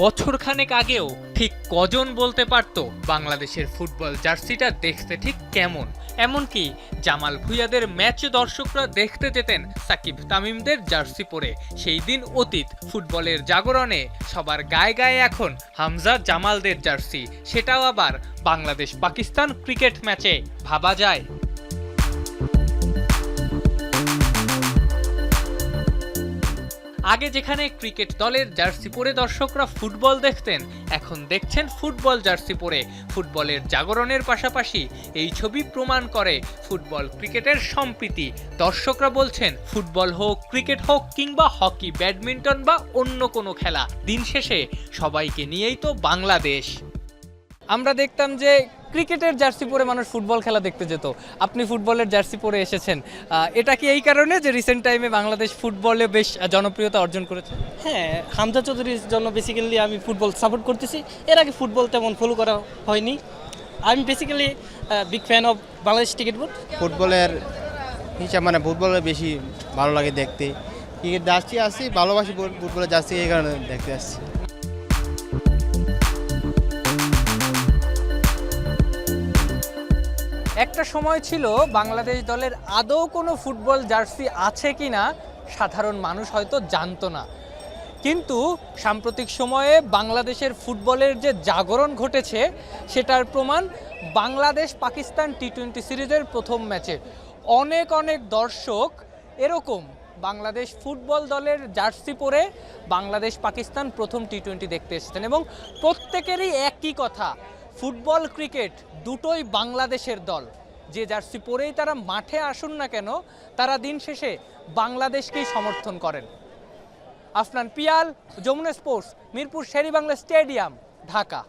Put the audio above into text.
বছরখানেক আগেও ঠিক কজন বলতে পারতো বাংলাদেশের ফুটবল জার্সিটা দেখতে ঠিক কেমন। এমনকি জামাল ভুইয়াদের ম্যাচ দর্শকরা দেখতে যেতেন সাকিব তামিমদের জার্সি পরে। সেই দিন অতীত ফুটবলের জাগরণে সবার গায়ে গায়ে এখন হামজা জামালদের জার্সি। সেটাও আবার বাংলাদেশ পাকিস্তান ক্রিকেট ম্যাচে ভাবা যায়। আগে যেখানে ক্রিকেট দলের জার্সি পরে দর্শকরা ফুটবল দেখতেন, এখন দেখছেন ফুটবল জার্সি পরে। ফুটবলের জাগরণের পাশাপাশি এই ছবি প্রমাণ করে ফুটবল ক্রিকেটের সম্প্রীতি। দর্শকরা বলছেন, ফুটবল হোক, ক্রিকেট হোক কিংবা হকি, ব্যাডমিন্টন বা অন্য কোনো খেলা, দিন শেষে সবাইকে নিয়েই তো বাংলাদেশ। আমরা দেখতাম যে ক্রিকেটের জার্সি পরে মানুষ ফুটবল খেলা দেখতে যেত। আপনি ফুটবলের জার্সি পরে এসেছেন। এটা কি এই কারণে যে রিসেন্ট টাইমে বাংলাদেশ ফুটবলে বেশ জনপ্রিয়তা অর্জন করেছে? হ্যাঁ হামজা চৌধুরীর জন্য বেসিক্যালি আমি ফুটবল সাপোর্ট করতেছি। এর আগে ফুটবল তেমন ফলো করা হয়নি। আমি basically big fan of Bangladesh cricket board ফুটবলের হিসাব মানে ফুটবলে বেশি ভালো লাগে দেখতে। ক্রিকেট জার্সি আসছি ভালোবাসি ফুট- ফুটবলের জার্সি এই কারণে দেখতে আসছি। একটা সময় ছিল বাংলাদেশ দলের আদৌ কোনো ফুটবল জার্সি আছে কিনা সাধারণ মানুষ হয়তো জানতো না। কিন্তু সাম্প্রতিক সময়ে বাংলাদেশের ফুটবলের যে জাগরণ ঘটেছে, সেটার প্রমাণ বাংলাদেশ পাকিস্তান টি টোয়েন্টি সিরিজের প্রথম ম্যাচে। অনেক অনেক দর্শক এরকম বাংলাদেশ ফুটবল দলের জার্সি পরে বাংলাদেশ পাকিস্তান প্রথম টি টোয়েন্টি দেখতে এসেছেন এবং প্রত্যেকেরই একই কথা ফুটবল, ক্রিকেট দুটোই বাংলাদেশের দল। যে জার্সি পরেই তারা মাঠে আসুন না কেন, তারা দিন শেষে বাংলাদেশকেই সমর্থন করেন। Afnan Piyal, Jamuna sports, Mirpur Sher-e-Bangla stadium, Dhaka.